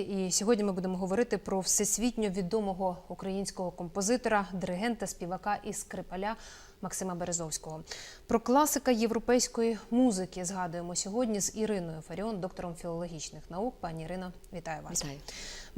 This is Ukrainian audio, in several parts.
І сьогодні ми будемо говорити про всесвітньо відомого українського композитора, диригента, співака і скрипаля Максима Березовського. Про класика європейської музики згадуємо сьогодні з Іриною Фаріон, доктором філологічних наук. Пані Ірино, вітаю вас. Вітаю.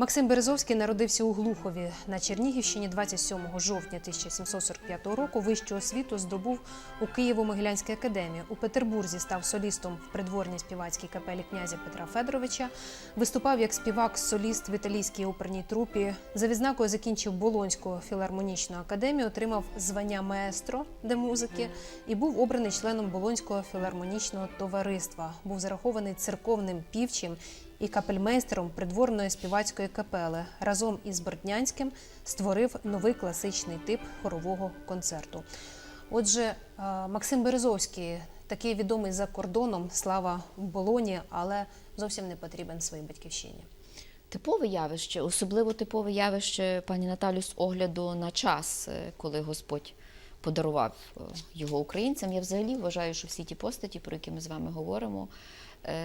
Максим Березовський народився у Глухові на Чернігівщині 27 жовтня 1745 року. Вищу освіту здобув у Києво-Могилянській академії. У Петербурзі став солістом в придворній співацькій капелі князя Петра Федоровича. Виступав як співак-соліст в італійській оперній трупі. За відзнакою закінчив Болонську філармонічну академію, отримав звання маестро де музики і був обраний членом Болонського філармонічного товариства. Був зарахований церковним півчим і капельмейстером придворної співацької капели. Разом із Бортнянським створив новий класичний тип хорового концерту. Отже, е, Максим Березовський такий відомий за кордоном, слава Болоні, але зовсім не потрібен своїй батьківщині. Типове явище, особливо типове явище, пані Наталю, з огляду на час, е, коли Господь подарував е, його українцям. Я взагалі вважаю, що всі ті постаті, про які ми з вами говоримо,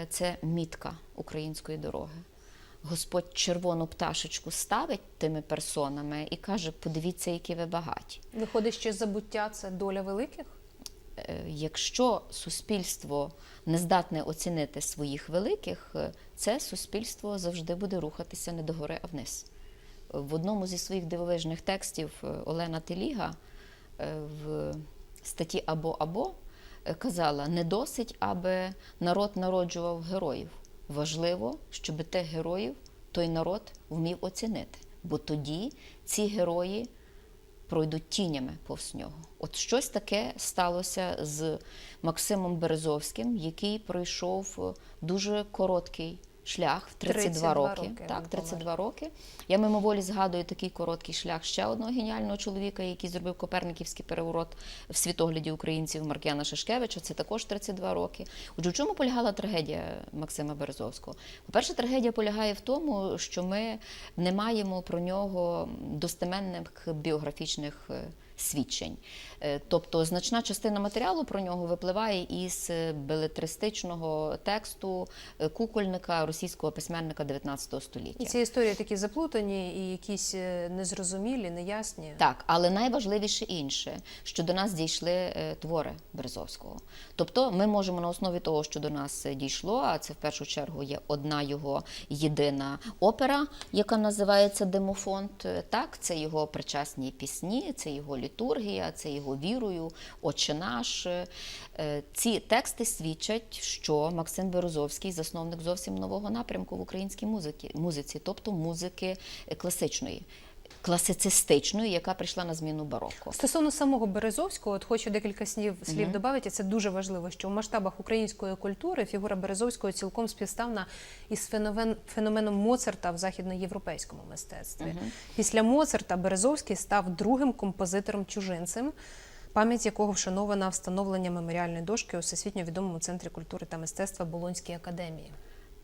це мітка української дороги. Господь червону пташечку ставить тими персонами і каже: подивіться, які ви багаті. Виходить, що забуття це доля великих. Е, Якщо суспільство не здатне оцінити своїх великих, е, це суспільство завжди буде рухатися не догори, а вниз. В одному зі своїх дивовижних текстів е, Олена Теліга е, в статті Або або е, казала: не досить, аби народ народжував героїв. Важливо, щоб тих героїв той народ вмів оцінити. Бо тоді ці герої пройдуть тінями повз нього. От щось таке сталося з Максимом Березовським, який пройшов дуже короткий шлях в 32, 32 роки. роки Так, 32 помер. роки. Я мимоволі згадую такий короткий шлях ще одного геніального чоловіка, який зробив Коперниківський переворот в світогляді українців Маркіяна Шишкевича. Це також 32 роки. Отже, в чому полягала трагедія Максима Березовського? По-перше, трагедія полягає в тому, що ми не маємо про нього достеменних біографічних е, свідчень. Е, Тобто значна частина матеріалу про нього випливає із е, белетристичного тексту е, кукольника російського письменника 19 століття. І ці історії такі заплутані і якісь незрозумілі, неясні. Так, але найважливіше інше, що до нас дійшли твори Березовського. Тобто ми можемо на основі того, що до нас дійшло, а це в першу чергу є одна його єдина опера, яка називається Демофонд. Е, Так, це його причасні пісні, це його літургія, це його вірою, Отче наш. Е, Ці тексти свідчать, що Максим Березовський засновник зовсім нового напрямку в українській музиці, музиці, тобто музики е, класичної класицистичної, яка прийшла на зміну бароко. Стосовно самого Березовського, от хочу декілька слів, слів Мгм. додати. Це дуже важливо, що в масштабах української культури фігура Березовського цілком співставна із феномен, феноменом Моцарта в західноєвропейському мистецтві. Мгм. Після Моцарта Березовський став другим композитором чужинцем. Пам'ять якого вшанована встановлення меморіальної дошки у всесвітньо відомому центрі культури та мистецтва Болонській академії.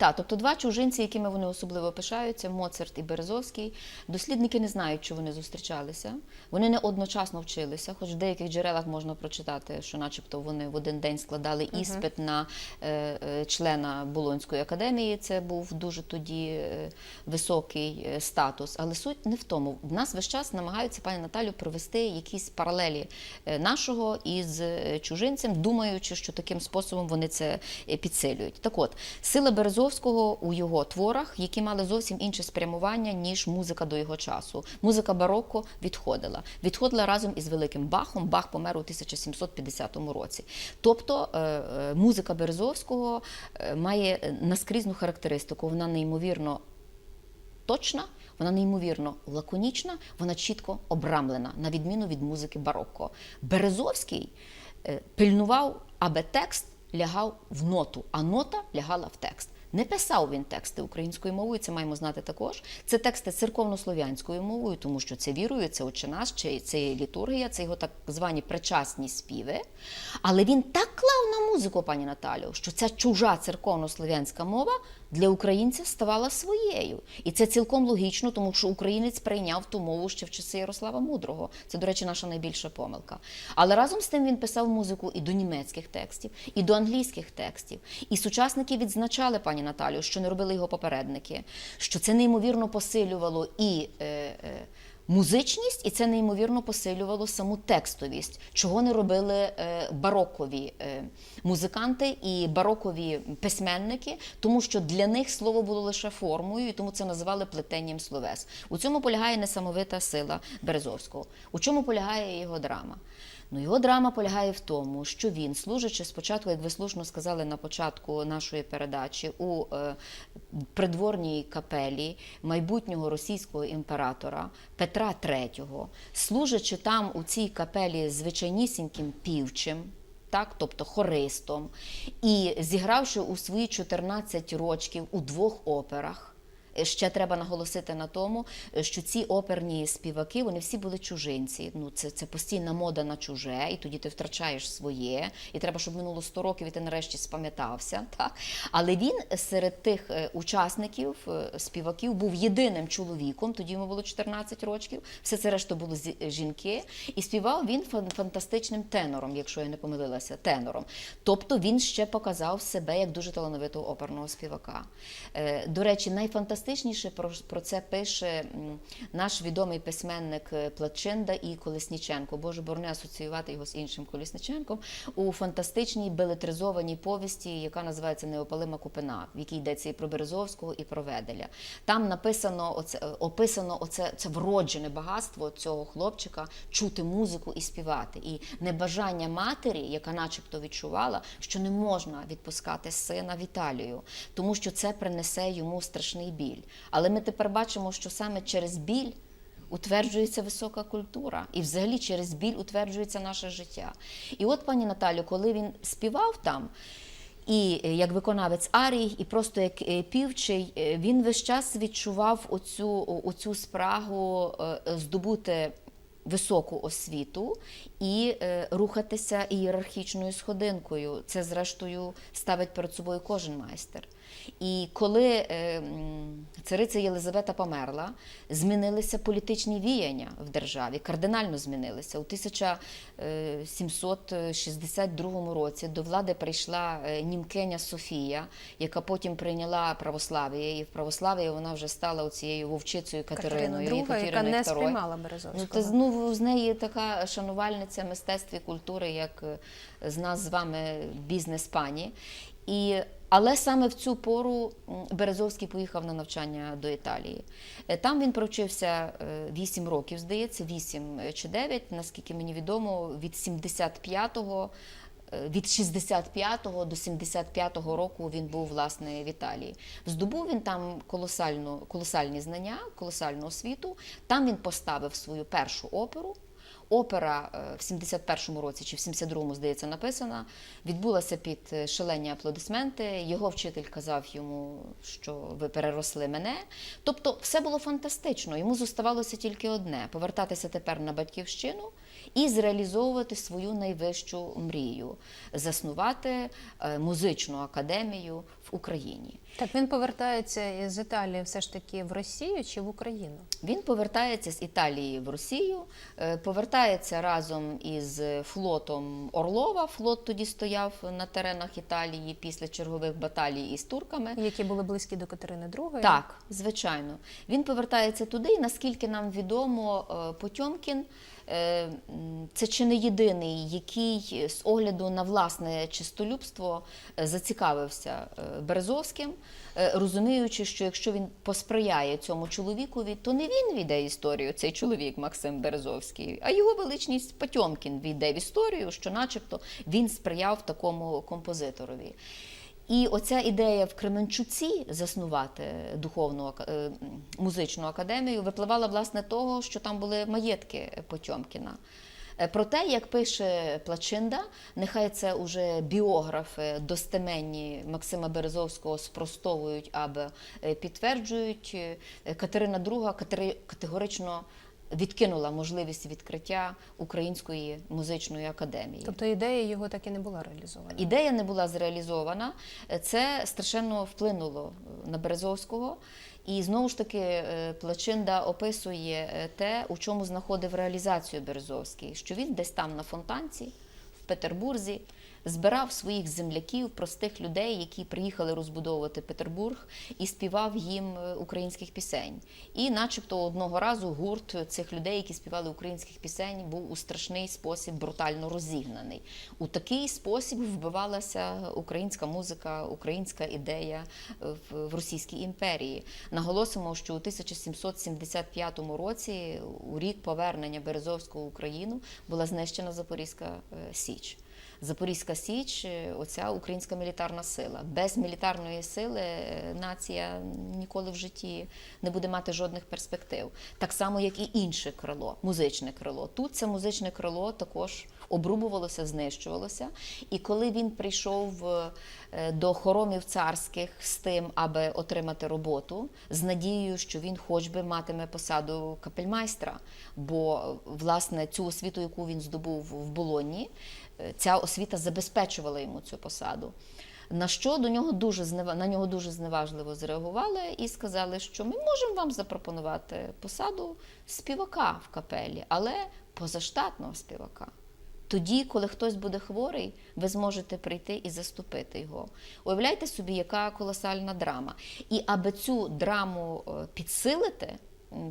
Так, тобто два чужинці, якими вони особливо пишаються, Моцарт і Березовський. Дослідники не знають, чи вони зустрічалися. Вони не одночасно вчилися, хоч в деяких джерелах можна прочитати, що, начебто, вони в один день складали іспит на е, е, члена Болонської академії. Це був дуже тоді е, високий е, статус. Але суть не в тому. В нас весь час намагаються пані Наталю провести якісь паралелі е, нашого із чужинцем, думаючи, що таким способом вони це підсилюють. Так от, сила Березовського у його творах, які мали зовсім інше спрямування, ніж музика до його часу. Музика бароко відходила. Відходила разом із великим Бахом. Бах помер у 1750 році. Тобто е, е, музика Березовського е, має наскрізну характеристику. Вона неймовірно точна, вона неймовірно лаконічна, вона чітко обрамлена, на відміну від музики барокко. Березовський пильнував, аби текст лягав в ноту, а нота лягала в текст. Не писав він тексти українською мовою, це маємо знати також. Це тексти церковно-слов'янською мовою, тому що це вірою, це «Отче наш», чи це літургія, це його так звані причасні співи. Але він так клав на музику, пані Наталю, що ця чужа церковно-слов'янська мова для українця ставала своєю. І це цілком логічно, тому що українець прийняв ту мову ще в часи Ярослава Мудрого. Це, до речі, наша найбільша помилка. Але разом з тим він писав музику і до німецьких текстів, і до англійських текстів. І сучасники відзначали, пані пані Наталю, що не робили його попередники, що це неймовірно посилювало і. Е, е, Музичність, і це неймовірно посилювало саму текстовість, чого не робили е, барокові е, музиканти і барокові письменники, тому що для них слово було лише формою, і тому це називали плетенням словес. У цьому полягає несамовита сила Березовського. У чому полягає його драма? Ну, його драма полягає в тому, що він, служачи спочатку, як ви слушно сказали на початку нашої передачі, у е, придворній капелі майбутнього російського імператора Петра III, служачи там у цій капелі звичайнісіньким півчим, так, тобто хористом, і зігравши у свої 14 рочків у двох операх. Е, Ще треба наголосити на тому, е, що ці оперні співаки вони всі були чужинці. Ну це, це постійна мода на чуже, і тоді ти втрачаєш своє, і треба, щоб минуло 100 років, і ти нарешті спам'ятався. Так але він серед тих е, учасників, е, співаків, був єдиним чоловіком. Тоді йому було 14 років. Все це решта були жінки, і співав він фантастичним тенором, якщо я не помилилася, тенором. Тобто він ще показав себе як дуже талановитого оперного співака. Е, До речі, найфантастичніше про, про це пише наш відомий письменник е, Плачинда і Колесніченко. Боже, бо не асоціювати його з іншим Колесніченком у фантастичній белетризованій повісті, яка називається Неопалима купина, в якій йдеться і про Березовського, і про Веделя. Там написано оце, е, описано оце це вроджене багатство цього хлопчика чути музику і співати. І небажання матері, яка начебто відчувала, що не можна відпускати сина в Італію, тому що це принесе йому страшний біль. Але ми тепер бачимо, що саме через біль. Утверджується висока культура, і взагалі через біль утверджується наше життя. І от, пані Наталю, коли він співав там, і е, як виконавець арій, і просто як е, півчий, е, він весь час відчував оцю, оцю спрагу здобути високу освіту і рухатися ієрархічною сходинкою. Це, зрештою, ставить перед собою кожен майстер. І коли е, цариця Єлизавета померла, змінилися політичні віяння в державі, кардинально змінилися. У 1762 році до влади прийшла е, німкеня Софія, яка потім прийняла православ'я, і в православ'ї вона вже стала оцією вовчицею Катериною. Катерина II, яка не сприймала Ну, Березовського. то ну, з неї така шанувальниця мистецтва і культури, як е, з нас з вами бізнес-пані. І, але саме в цю пору Березовський поїхав на навчання до Італії. Е, Там він провчився 8 років, здається, 8 чи 9, наскільки мені відомо, від 75-го е, від 65-го до 75-го року він був власне в Італії. Здобув він там колосальну, колосальні знання, колосальну освіту. Там він поставив свою першу оперу. Опера е, в 71-му році чи в 72-му, здається, написана. Відбулася під е, шалені аплодисменти. Його вчитель казав йому, що ви переросли мене. Тобто, все було фантастично. Йому зоставалося тільки одне повертатися тепер на батьківщину і зреалізовувати свою найвищу мрію заснувати е, музичну академію в Україні. Так він повертається з Італії все ж таки в Росію чи в Україну? Він повертається з Італії в Росію, е, повертається разом із флотом Орлова. Флот тоді стояв на теренах Італії після чергових баталій із турками. Які були близькі до Катерини II? Так, звичайно. Він повертається туди, і наскільки нам відомо, е, Потьомкін це чи не єдиний, який з огляду на власне чистолюбство е, зацікавився е, Березовським, е, розуміючи, що якщо він посприяє цьому чоловікові, то не він війде історію, цей чоловік Максим Березовський, а його величність Потьомкін війде в історію, що, начебто, він сприяв такому композиторові. І оця ідея в Кременчуці заснувати духовну е, музичну академію випливала власне того, що там були маєтки Потьомкіна. Е, Про те, як пише Плачинда, нехай це уже біографи достеменні Максима Березовського спростовують або е, підтверджують. Катерина II категорично відкинула можливість відкриття Української музичної академії. Тобто ідея його так і не була реалізована. Ідея не була зреалізована. Це страшенно вплинуло на Березовського. І знову ж таки е, Плачинда описує е, те, у чому знаходив реалізацію Березовський, що він десь там на фонтанці в Петербурзі збирав своїх земляків, простих людей, які приїхали розбудовувати Петербург, і співав їм е, українських пісень. І, начебто, одного разу гурт цих людей, які співали українських пісень, був у страшний спосіб брутально розігнаний. У такий спосіб вбивалася українська музика, українська ідея е, в, Російській імперії. Наголосимо, що у 1775 році, у рік повернення Березовського в Україну, була знищена Запорізька е, Січ. Запорізька Січ, е, оця українська мілітарна сила. Без мілітарної сили е, нація ніколи в житті не буде мати жодних перспектив. Так само, як і інше крило, музичне крило. Тут це музичне крило також обрубувалося, знищувалося. І коли він прийшов е, до хоромів царських з тим, аби отримати роботу, з надією, що він хоч би матиме посаду капельмайстра, бо власне цю освіту, яку він здобув в Болоні, ця освіта забезпечувала йому цю посаду. На що до нього дуже на нього дуже зневажливо зреагували і сказали, що ми можемо вам запропонувати посаду співака в капелі, але позаштатного співака. Тоді, коли хтось буде хворий, ви зможете прийти і заступити його. Уявляйте собі, яка колосальна драма. І аби цю драму е, підсилити,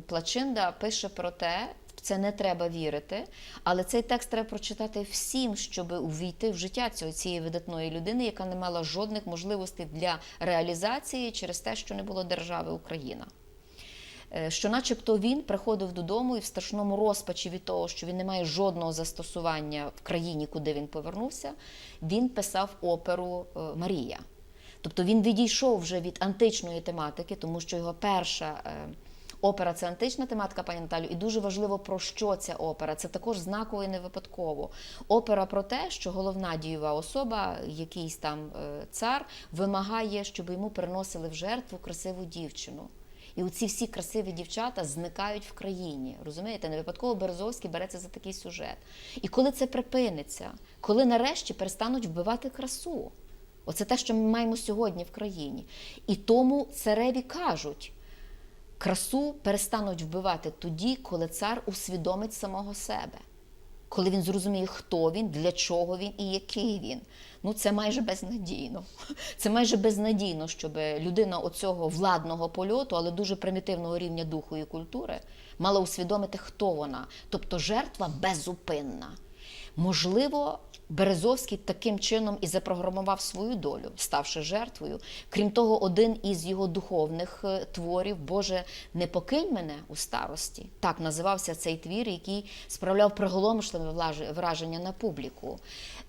Плачинда пише про те, це не треба вірити, але цей текст треба прочитати всім, щоб увійти в життя цього цієї видатної людини, яка не мала жодних можливостей для реалізації через те, що не було держави Україна. Е, що начебто він приходив додому і в страшному розпачі від того, що він не має жодного застосування в країні, куди він повернувся, він писав оперу е, Марія. Тобто він відійшов вже від античної тематики, тому що його перша е, опера це антична тематика, пані Наталю, і дуже важливо про що ця опера. Це також знаково і не випадково. Опера про те, що головна дієва особа, якийсь там е, цар, вимагає, щоб йому приносили в жертву красиву дівчину. І оці всі красиві дівчата зникають в країні. Розумієте, не випадково Березовський береться за такий сюжет. І коли це припиниться, коли нарешті перестануть вбивати красу, оце те, що ми маємо сьогодні в країні. І тому цареві кажуть: красу перестануть вбивати тоді, коли цар усвідомить самого себе. Коли він зрозуміє, хто він, для чого він і який він. Ну це майже безнадійно. Це майже безнадійно, щоб людина оцього владного польоту, але дуже примітивного рівня духу і культури, мала усвідомити, хто вона. Тобто жертва безупинна. Можливо, Березовський таким чином і запрограмував свою долю, ставши жертвою. Крім того, один із його духовних е, творів, Боже, не покинь мене у старості. Так називався цей твір, який справляв приголомшливе враження на публіку.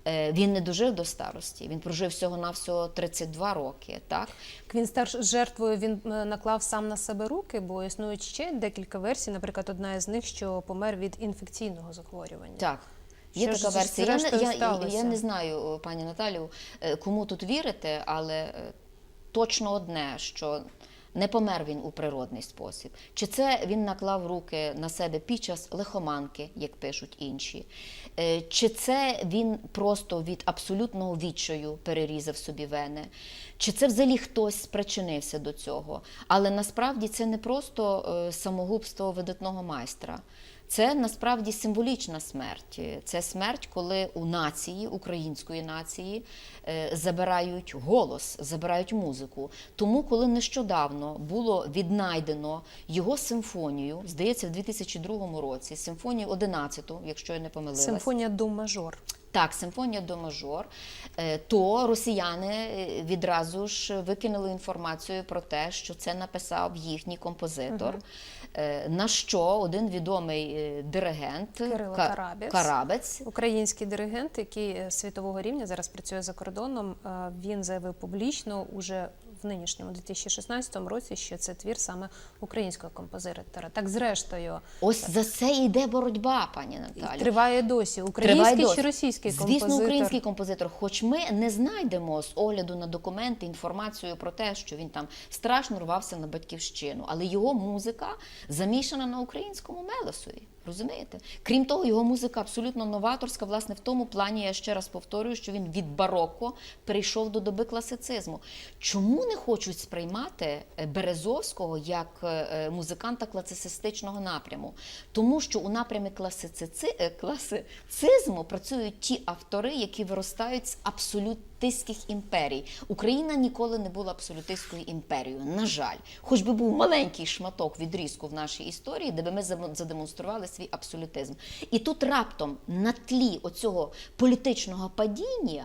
Е, Він не дожив до старості, він прожив всього-навсього 32 роки. Так? Він став жертвою, він е, наклав сам на себе руки, бо існують ще декілька версій. Наприклад, одна із них, що помер від інфекційного захворювання. Так. Є Що ж така версія. Я, зрештою я, я, сталося? я не знаю, пані Наталю, е, кому тут вірити, але е, точно одне, що не помер він у природний спосіб. Чи це він наклав руки на себе під час лихоманки, як пишуть інші? Е, Чи це він просто від абсолютного відчаю перерізав собі вени? Чи це взагалі хтось спричинився до цього? Але насправді це не просто е, самогубство видатного майстра. Це насправді символічна смерть. Це смерть, коли у нації, української нації, е, забирають голос, забирають музику. Тому, коли нещодавно було віднайдено його симфонію, здається, в 2002 році, симфонію 11, якщо я не помилилась. Симфонія до мажор. Так, симфонія до мажор, е, то росіяни е, відразу ж викинули інформацію про те, що це написав їхній композитор. Угу. На що один відомий диригент Кирило Ка- Карабець. Карабець Український диригент, який світового рівня зараз працює за кордоном, він заявив публічно уже в нинішньому 2016 році, що це твір саме українського композитора. Так, зрештою, Ось за це і йде боротьба, пані Наталі. триває досі. Триває Український досі. чи російський Звісно, композитор? український композитор. Хоч ми не знайдемо з огляду на документи інформацію про те, що він там страшно рвався на батьківщину, але його музика замішана на українському мелосові. Розумієте? Крім того, його музика абсолютно новаторська, власне, в тому плані, я ще раз повторюю, що він від бароко перейшов до доби класицизму. Чому не хочуть сприймати е, Березовського як е, е, музиканта класицистичного напряму? Тому що у напрямі класицизму працюють ті автори, які виростають з абсолютистських імперій. Україна ніколи не була абсолютистською імперією. На жаль, хоч би був маленький шматок відрізку в нашій історії, де би ми задемонстрували свій абсолютизм. І тут раптом на тлі оцього політичного падіння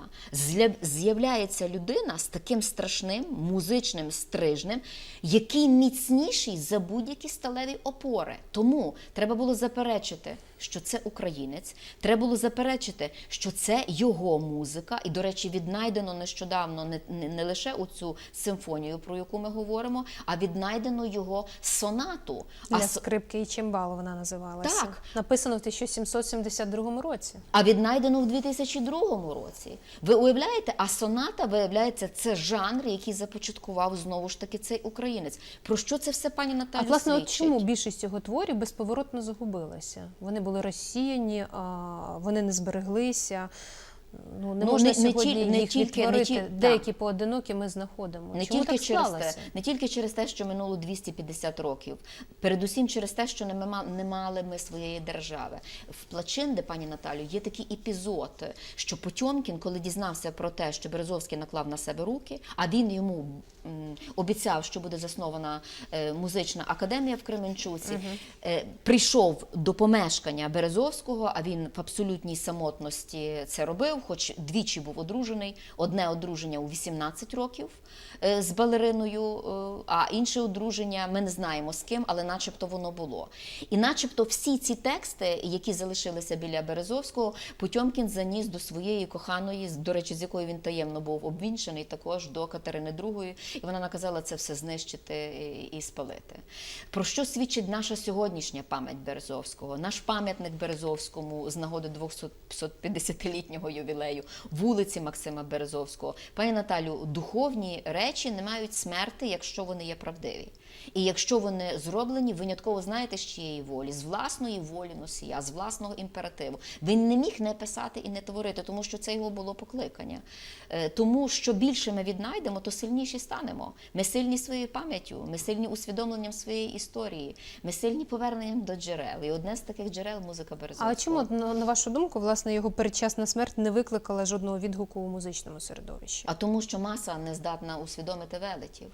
з'являється людина з таким страшним музичним стрижнем, який міцніший за будь-які сталеві опори. Тому треба було заперечити, що це українець. Треба було заперечити, що це його музика. І, до речі, віднайдено нещодавно не, не, не лише оцю симфонію, про яку ми говоримо, а віднайдено його сонату. Для А скрипки і чимбало вона називалася. Так. Написано в 1772 році. А віднайдено в 2002 році. Ви уявляєте, а соната, виявляється, це жанр, який започаткував знову ж таки цей українець. Про що це все пані Наталю А власне, от чому більшість його творів безповоротно загубилася? Вони були розсіяні, вони не збереглися. Ну, не Ну, можна не- не сьогодні не їх тільки- не відтворити. тіль- Деякі поодинокі ми знаходимо. Не Чому тільки, так через те, не тільки через те, що минуло 250 років, передусім через те, що не, ма- не мали ми своєї держави. В Плачинде, пані Наталю, є такий епізод, що Потьомкін, коли дізнався про те, що Березовський наклав на себе руки, а він йому обіцяв, що буде заснована е, музична академія в Кременчуці, е, прийшов до помешкання Березовського, а він в абсолютній самотності це робив, хоч двічі був одружений. Одне одруження у 18 років е, з балериною, е, а інше одруження ми не знаємо з ким, але начебто воно було. І начебто всі ці тексти, які залишилися біля Березовського, Потьомкін заніс до своєї коханої, до речі, з якою він таємно був обвінчений, також до Катерини II, і вона наказала це все знищити і спалити. Про що свідчить наша сьогоднішня пам'ять Березовського? Наш пам'ятник Березовському з нагоди 250-літнього ювілею, вулиці Максима Березовського. Пані Наталю, духовні речі не мають смерти, якщо вони є правдиві. І якщо вони зроблені винятково, знаєте, з чиєї волі, з власної волі носія, з власного імперативу. Він не міг не писати і не творити, тому що це його було покликання. Е, Тому що більше ми віднайдемо, то сильніші станемо. Ми сильні своєю пам'яттю, ми сильні усвідомленням своєї історії, ми сильні поверненням до джерел. І одне з таких джерел музика Березовського. А чому, на, на вашу думку, власне, його передчасна смерть не викликала жодного відгуку у музичному середовищі? А тому, що маса не здатна усвідомити велетів.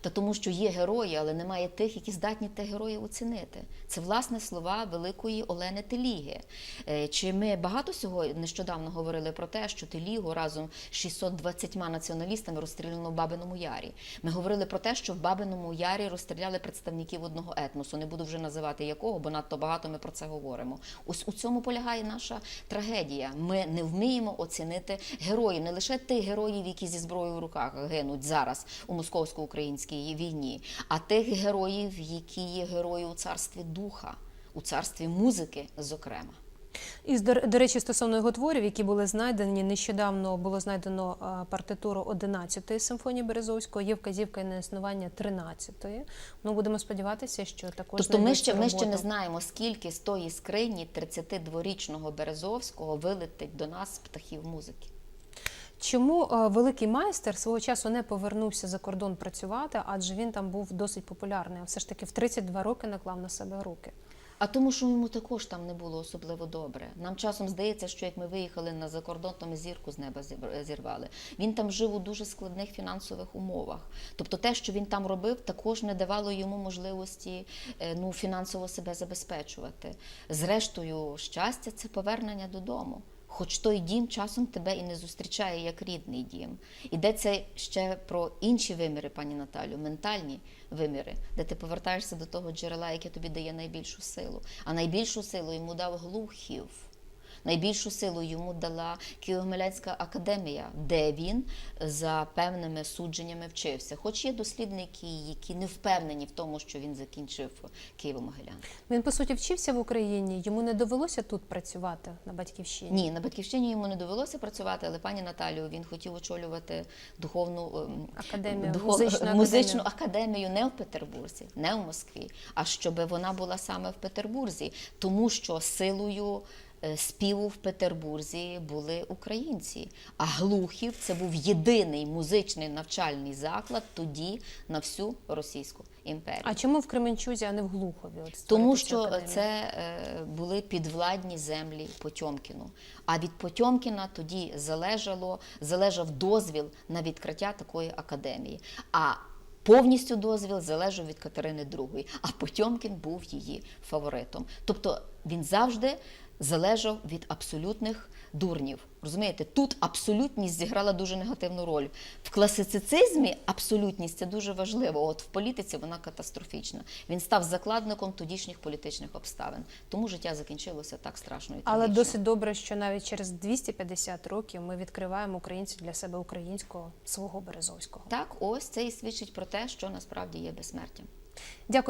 Та тому, що є герої, але немає тих, які здатні тих героїв оцінити. Це власне слова великої Олени Теліги. Е, Чи ми багато всього нещодавно говорили про те, що Телігу разом з 620 націоналістами розстріляно в Бабиному Ярі? Ми говорили про те, що в Бабиному Ярі розстріляли представників одного етносу. Не буду вже називати якого, бо надто багато ми про це говоримо. Ось у цьому полягає наша трагедія. Ми не вміємо оцінити героїв, не лише тих героїв, які зі зброєю в руках гинуть зараз у московсько-українській війні, а тих героїв, які є герої у царстві духа, у царстві музики, зокрема. І до, речі, стосовно його творів, які були знайдені, нещодавно було знайдено партитуру 11-ї симфонії Березовського, є вказівка на існування 13-ї. Ну будемо сподіватися, що також Тобто ми ще, ми ще не знаємо, скільки з тої скрині 32-річного Березовського вилетить до нас птахів музики. Чому е, великий майстер свого часу не повернувся за кордон працювати, адже він там був досить популярний, а все ж таки в 32 роки наклав на себе руки. А тому, що йому також там не було особливо добре. Нам часом здається, що як ми виїхали на закордон, то ми зірку з неба зірвали. Він там жив у дуже складних фінансових умовах. Тобто те, що він там робив, також не давало йому можливості е, ну, фінансово себе забезпечувати. Зрештою, щастя це повернення додому. Хоч той дім часом тебе і не зустрічає як рідний дім. Йдеться ще про інші виміри, пані Наталю, ментальні виміри, де ти повертаєшся до того джерела, яке тобі дає найбільшу силу. А найбільшу силу йому дав глухів. Найбільшу силу йому дала Києво-Могилянська академія, де він за певними судженнями вчився. Хоч є дослідники, які не впевнені в тому, що він закінчив Києво-Могилянку. Він по суті вчився в Україні. Йому не довелося тут працювати на батьківщині. Ні, на батьківщині йому не довелося працювати, але пані Наталію він хотів очолювати духовну ем, Академію, духов- музичну музичну академію. академію не в Петербурзі, не в Москві, а щоб вона була саме в Петербурзі, тому що силою. Е, Співу в Петербурзі були українці, а Глухів це був єдиний музичний навчальний заклад тоді на всю Російську імперію. А чому в Кременчузі, а не в Глухові? От Тому що академію? це е, були підвладні землі Потьомкіну. А від Потьомкіна тоді залежало, залежав дозвіл на відкриття такої академії. А повністю дозвіл залежав від Катерини II, а Потьомкін був її фаворитом. Тобто він завжди залежав від абсолютних дурнів. Розумієте, тут абсолютність зіграла дуже негативну роль. В класицизмі абсолютність це дуже важливо. От в політиці вона катастрофічна. Він став закладником тодішніх політичних обставин. Тому життя закінчилося так страшно і Але трагічно. досить добре, що навіть через 250 років ми відкриваємо українців для себе українського свого Березовського. так, ось це і свідчить про те, що насправді є безсмертям. Дякую